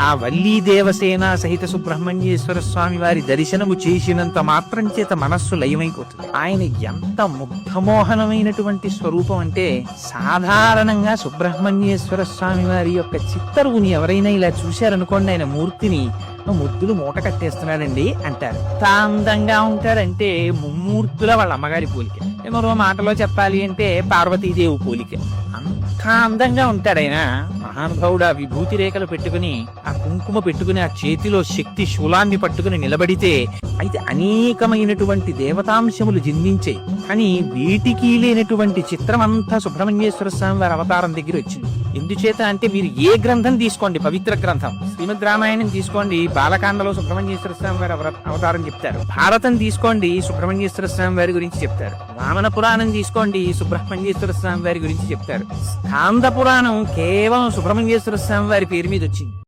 ఆ వల్లీ దేవసేన సహిత సుబ్రహ్మణ్యేశ్వర స్వామి వారి దర్శనము చేసినంత మాత్రం చేత మనస్సు లయమైపోతుంది. ఆయన ఎంత ముగ్ధమోహనమైనటువంటి స్వరూపం అంటే సాధారణంగా సుబ్రహ్మణ్యేశ్వర స్వామి వారి యొక్క చిత్తరువుని ఎవరైనా ఇలా చూశారనుకోండి ఆయన మూర్తిని ముద్దులు మూట కట్టేస్తున్నాడండి అంటారు. ఎంత అందంగా ఉంటాడంటే ముమ్మూర్తుల వాళ్ళ అమ్మగారి పోలిక. మరో మాటలో చెప్పాలి అంటే పార్వతీదేవి పోలిక. అంత అందంగా ఉంటాడైనా మహానుభావుడు ఆ విభూతి రేఖలు పెట్టుకుని ఆ కుంకుమ పెట్టుకుని ఆ చేతిలో శక్తి శూలాన్ని పట్టుకుని నిలబడితే అయితే అనేకమైనటువంటి దేవతాంశములు జిందించాయి. కానీ వీటికి లేనటువంటి చిత్రం అంతా సుబ్రహ్మణ్యేశ్వర స్వామి వారి అవతారం దగ్గర వచ్చింది. ఎందుచేత అంటే మీరు ఏ గ్రంథం తీసుకోండి? పవిత్ర గ్రంథం. శ్రీమద్ రామాయణం తీసుకోండి. బాలకాండలో సుబ్రహ్మణ్యేశ్వర స్వామి వారి అవతారం చెప్తారు. భారతం తీసుకోండి. సుబ్రహ్మణ్యేశ్వర స్వామి వారి గురించి చెప్తారు. వామన పురాణం తీసుకోండి. సుబ్రహ్మణ్యేశ్వర స్వామి వారి గురించి చెప్తారు. స్కాంద పురాణం కేవలం సుబ్రహ్మణ్యేశ్వర స్వామి వారి పేరు మీద వచ్చింది.